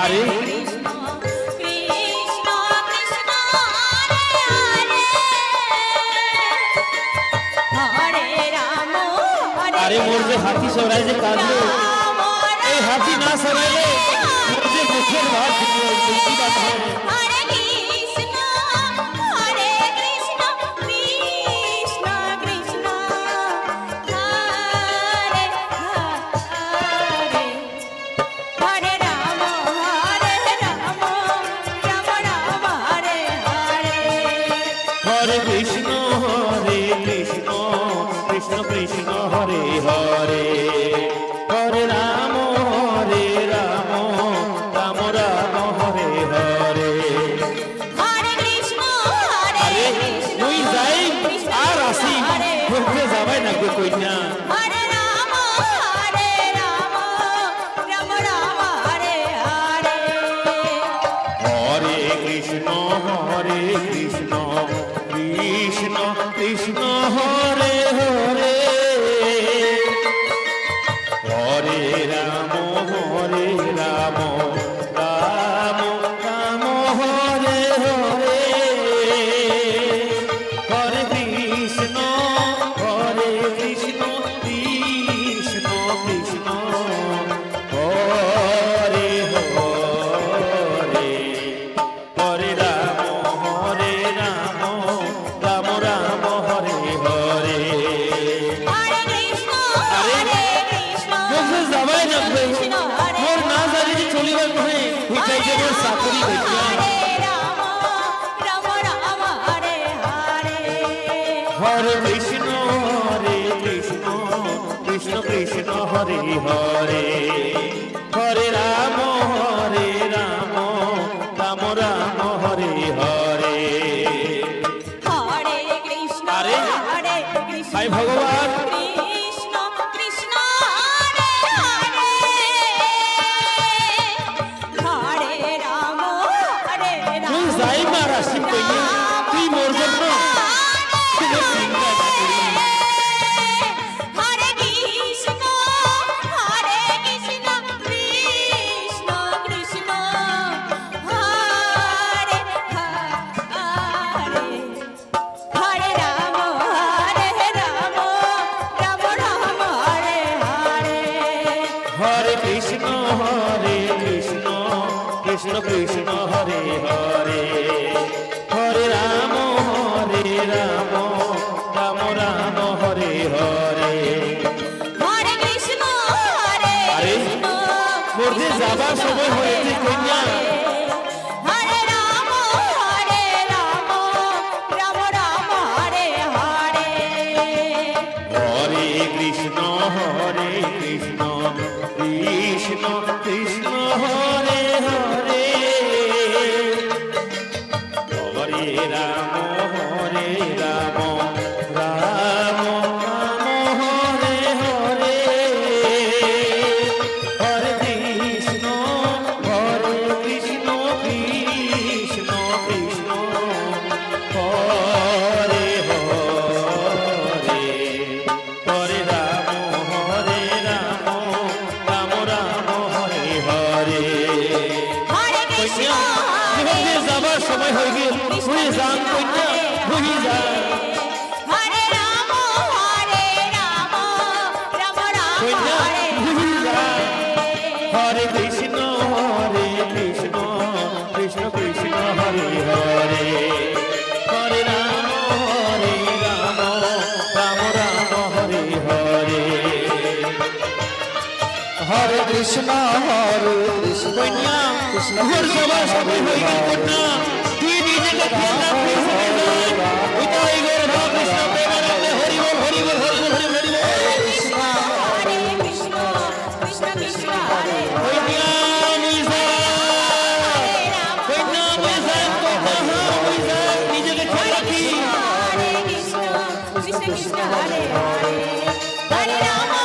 হরে হরে আরে মোর যে হাতি সরাই যে কাঁদলো এই হাতি না সরাইলে মোর যে মুখের ভাত কৃষ্ণ হরে হরে। হরে রাম হরে রাম রাম রাম হরে হরে। তুই যাই আর আসি ঘুরতে যাবাই না গো কইনা কৃষ্ণ হরে কৃষ্ণ কৃষ্ণ কৃষ্ণ হরে। হিসেবে চাকরি হরে কৃষ্ণ হরে কৃষ্ণ কৃষ্ণ কৃষ্ণ হরে হরে। হরে রাম হরে রাম রাম রাম হরে হরে। হরে কৃষ্ণ হরে ভাই ভগবান। যাই মারা শিব তুই মোর রাম রাম রাম হরে হরে হরে কৃষ্ণ, হরে আরে মোর যে যাবার সময় হয়েছে কন্যা কৃষ্ণ হরে কৃষ্ণ কৃষ্ণ কৃষ্ণ, হরে হরে। হরে রাম যাবার সময় হয়ে গিয়ে হুই যান কইনা হুই যান। হরে কৃষ্ণ হরে হরে কৃষ্ণ হরে Krishna Krishna Krishna Hare Hare Hare Rama